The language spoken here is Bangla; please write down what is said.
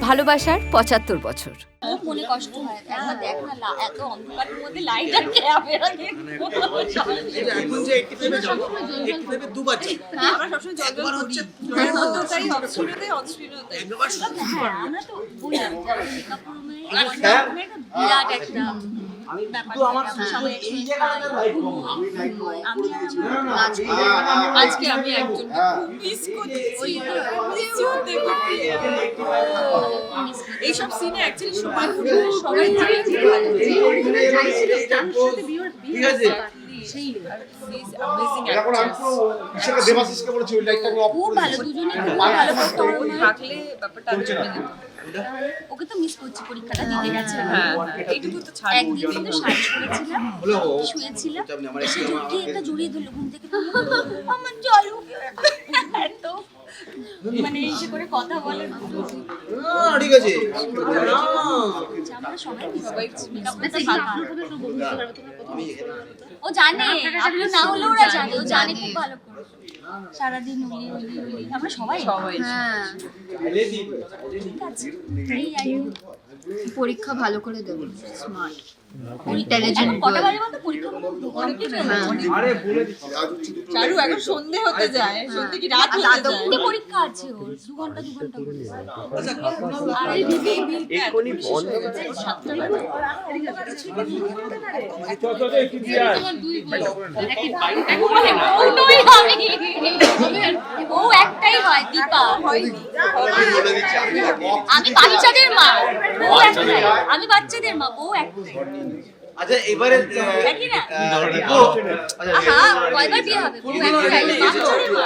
ভালোবাসার পঁচাত্তর বছর। খুব মনে কষ্ট হয় একবার দেখ না এত অন্ধকারের মধ্যে লাইট আর ক্যামেরা এখন যে 85 যাব 85 এ দুবার যাব আমরা সবসময় জল হচ্ছে অন্ধকারই অপশনতাই অপশনতাই একবার আমরা তো বলি মেকআপ একটা বিরাট একটা শুধু আমার এই জায়গাটা আমি আজকে আমি একজন মিস করতে এইসব সিনে অ্যাকচুয়ালি সবাই সবাই ঠিক আছে খুব ভালো দুজনে খুব ভালো থাকলে ব্যাপারটা। ওকে তো মিস করছি পরীক্ষাটা দিতে গেছে। হ্যাঁ হ্যাঁ এইটুকু তো ছাড় একদিন শুধু সার্চ করেছিলাম শুয়েছিলাম। এসে একটা জড়িয়ে ধরলো ঘুম থেকে। আমার জল উঠে এত মানে এসে করে কথা বলে না। না, ঠিক আছে। ফাঁকা ও জানে আপনি না হলেও ওরা জানে ও জানে খুব ভালো করে। সারাদিন উলি উলি উলি আমরা সবাই। সবাই। হ্যাঁ। ঠিক আছে। এই। পরীক্ষা ভালো করে দেবো স্মার্ট হয়ে চারু এখন সন্ধে হতে যায় সন্ধে কি রাত হতে যায় পরীক্ষা আছে ওর দু ঘণ্টা দু ঘণ্টা করে আর এই বিবি বিলটা এখনই বন্ধ সাতটা বাজে ও একটাই হয় দীপা হয়নি আমি বাচ্চাদের মা। বউ একটাই আমি বাচ্চাদের মা বউ একটাই আচ্ছা এবারে দেখি না? আহ, রিপু, আচ্ছা, আহা কয়বার বিয়ে হবে? ও একটাই বাচ্চাদের মা।